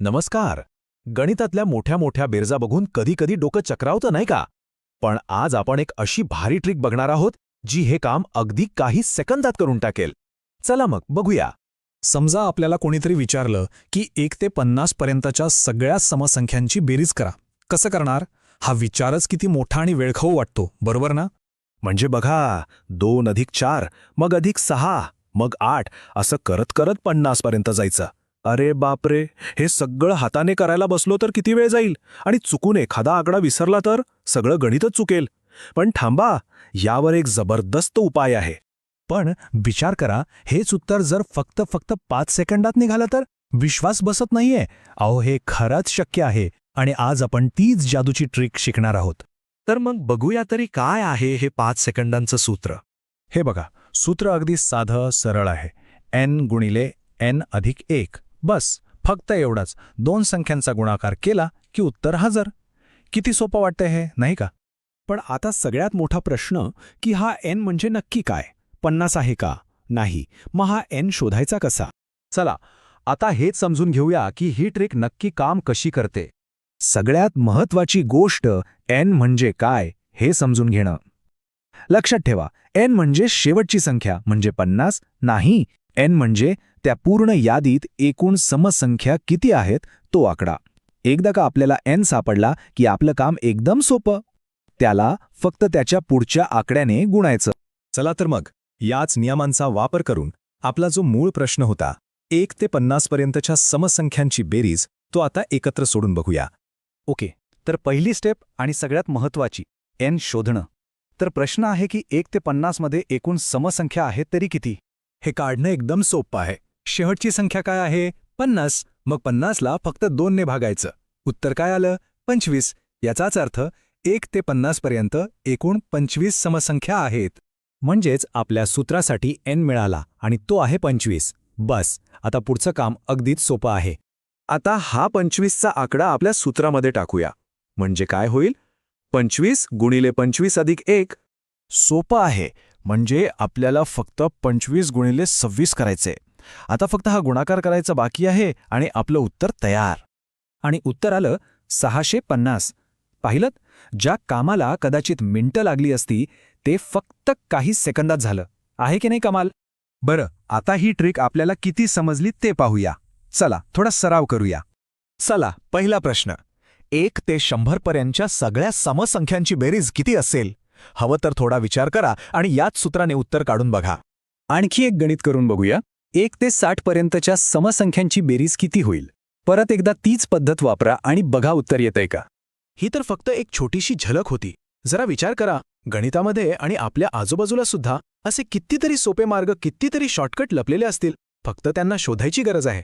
नमस्कार. गणितातल्या मोठ्या मोठ्या बेरजा बघून कधी कधी डोकं चक्रावतं नाही का? पण आज आपण एक अशी भारी ट्रिक बघणार आहोत जी हे काम अगदी काही सेकंदात करून टाकेल. चला मग बघूया. समजा आपल्याला कोणीतरी विचारलं की एक ते पन्नास पर्यंतच्या सगळ्या समसंख्यांची बेरीज करा. कसं करणार? हा विचारच किती मोठा आणि वेळखाऊ वाटतो बरोबर ना? म्हणजे बघा दोन अधिक चार मग अधिक सहा मग आठ असं करत करत पन्नासपर्यंत जायचं. अरे बापरे हे सगळं हाताने करायला बसलो तर किती वेळ जाईल? आणि चुकून एखादा आकडा विसरला तर सगळं गणितच चुकेल. पण थांबा यावर एक जबरदस्त उपाय आहे. पण विचार करा हेच उत्तर जर फक्त फक्त पाच सेकंदात निघालं तर? विश्वास बसत नाहीये. अहो हे खरंच शक्य आहे. आणि आज आपण तीच जादूची ट्रिक शिकणार आहोत. तर मग बघूया तरी काय आहे हे पाच सेकंदांचं सूत्र. हे बघा सूत्र अगदी साधं सरळ आहे. एन गुणिले एन अधिक एक. बस फक्त एवढाच. दोन संख्यांचा गुणाकार केला की उत्तर हजर. किती सोपं वाटतंय हे नाही का? पण आता सगळ्यात मोठा प्रश्न की हा एन म्हणजे नक्की काय? पन्नास आहे का? नाही. मग हा एन शोधायचा कसा? चला आता हेच समजून घेऊया की ही ट्रिक नक्की काम कशी करते. सगळ्यात महत्वाची गोष्ट एन म्हणजे काय हे समजून घेणं. लक्षात ठेवा एन म्हणजे शेवटची संख्या म्हणजे पन्नास नाही एन म्हणजे त्या पूर्ण यादीत एकूण समसंख्या किती आहेत तो आकडा. एकदा का आपल्याला एन सापडला की आपलं काम एकदम सोपं त्याला फक्त त्याच्या पुढच्या आकड्याने गुणायचं. चला तर मग याच नियमांचा वापर करून आपला जो मूळ प्रश्न होता एक ते पन्नासपर्यंतच्या समसंख्यांची बेरीज तो आता एकत्र सोडून बघूया. ओके तर पहिली स्टेप आणि सगळ्यात महत्वाची एन शोधणं. तर प्रश्न आहे की एक ते पन्नासमध्ये एकूण समसंख्या आहेत तरी किती? हे काढणं एकदम सोपं आहे. शेवटची संख्या काय आहे? पन्नास. मग पन्नासला फक्त दोनने भागायचं. उत्तर काय आलं? पंचवीस. याचाच अर्थ एक ते पन्नासपर्यंत एकूण पंचवीस समसंख्या आहेत. म्हणजेच आपल्या सूत्रासाठी एन मिळाला आणि तो आहे पंचवीस. बस. आता पुढचं काम अगदीच सोपं आहे. आता हा पंचवीसचा आकडा आपल्या सूत्रामध्ये टाकूया. म्हणजे काय होईल? पंचवीस गुणिले पंचवीस अधिक एक. सोपं आहे. म्हणजे आपल्याला फक्त पंचवीस गुणिले सव्वीस करायचे. आता फक्त हा गुणाकार करायचा बाकी आहे आणि आपलं उत्तर तयार. आणि उत्तर आलं सहाशे पन्नास. पाहिलं? ज्या कामाला कदाचित मिनटं लागली असती ते फक्त काही सेकंदात झालं. आहे की नाही कमाल? बरं आता ही ट्रिक आपल्याला किती समजली ते पाहूया. चला थोडा सराव करूया. चला पहिला प्रश्न. एक ते शंभरपर्यंतच्या सगळ्या समसंख्यांची बेरीज किती असेल? हवं तर थोडा विचार करा आणि याच सूत्राने उत्तर काढून बघा. आणखी एक गणित करून बघूया. एक ते साठ पर्यंतच्या समसंख्यांची बेरीज किती होईल? परत एकदा तीच पद्धत वापरा आणि बघा उत्तर येतंय का? ही तर फक्त एक छोटीशी झलक होती. जरा विचार करा. गणितामध्ये आणि आपल्या आजूबाजूला सुद्धा असे कितीतरी सोपे मार्ग कितीतरी शॉर्टकट लपलेले असतील. फक्त त्यांना शोधायची गरज आहे.